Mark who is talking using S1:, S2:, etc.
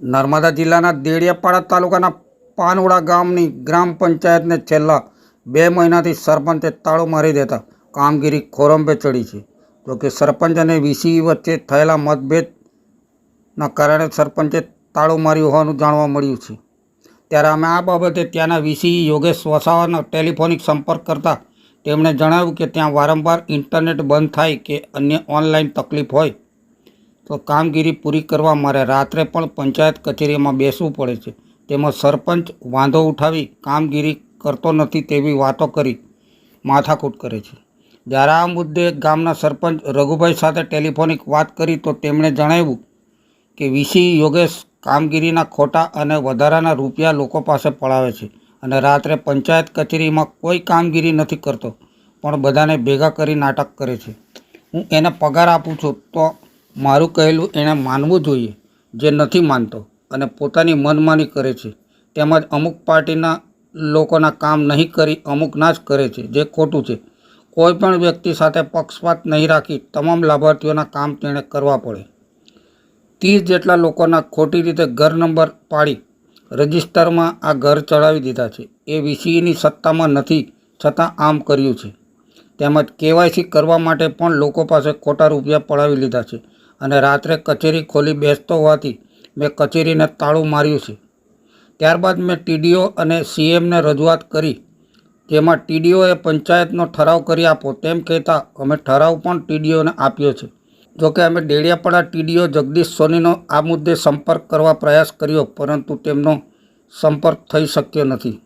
S1: નર્મદા જિલ્લાના દેડિયાપાડા તાલુકાના પાનવડા ગામની ગ્રામ પંચાયતને છેલ્લા બે મહિનાથી સરપંચે તાળું મારી દેતા કામગીરી ખોરંભે ચડી છે. જોકે સરપંચ અને વીસી વચ્ચે થયેલા મતભેદના કારણે સરપંચે તાળું માર્યું હોવાનું જાણવા મળ્યું છે. ત્યારે અમે આ બાબતે ત્યાંના વીસી યોગેશ વસાવાનો ટેલિફોનિક સંપર્ક કરતા તેમણે જણાવ્યું કે ત્યાં વારંવાર ઇન્ટરનેટ બંધ થાય કે અન્ય ઓનલાઈન તકલીફ હોય તો કામગીરી પૂરી કરવા મારે રાત્રે પણ પંચાયત કચેરીમાં બેસવું પડે છે. તેમાં સરપંચ વાંધો ઉઠાવી કામગીરી કરતો નથી તેવી વાતો કરી માથાકૂટ કરે છે. જ્યારે આ મુદ્દે ગામના સરપંચ રઘુભાઈ સાથે ટેલિફોનિક વાત કરી તો તેમણે જણાવ્યું કે વીસી યોગેશ કામગીરીના ખોટા અને વધારાના રૂપિયા લોકો પાસે પડાવે છે અને રાત્રે પંચાયત કચેરીમાં કોઈ કામગીરી નથી કરતો, પણ બધાને ભેગા કરી નાટક કરે છે. હું એને પગાર આપું છું તો મારું કહેલું એણે માનવું જોઈએ, જે નથી માનતો અને પોતાની મનમાની કરે છે. તેમજ અમુક પાર્ટીના લોકોના કામ નહીં કરી અમુકના જ કરે છે, જે ખોટું છે. કોઈ પણ વ્યક્તિ સાથે પક્ષપાત નહીં રાખી તમામ લાભાર્થીઓના કામ તેણે કરવા પડે. ત્રીસ જેટલા લોકોના ખોટી રીતે ઘર નંબર પાડી રજિસ્ટરમાં આ ઘર ચડાવી દીધા છે. એ વીસીની સત્તામાં નથી, છતાં આમ કર્યું છે. તેમજ કેવાયસી કરવા માટે પણ લોકો પાસે ખોટા રૂપિયા પડાવી લીધા છે. અને રાત્રે કચેરી ખોલી બેસતો હોવાથી મેં કચેરીને તાળું માર્યું છે. ત્યારબાદ મેં ટીડીઓ અને સીએમને રજૂઆત કરી, જેમાં ટીડીઓએ પંચાયતનો ઠરાવ કરી આપો તેમ કહેતા અમે ઠરાવ પણ ટીડીઓને આપ્યો છે. જોકે અમે ડેડિયાપાડા ટીડીઓ જગદીશ સોનીનો આ મુદ્દે સંપર્ક કરવા પ્રયાસ કર્યો, પરંતુ તેમનો સંપર્ક થઈ શક્યો નથી.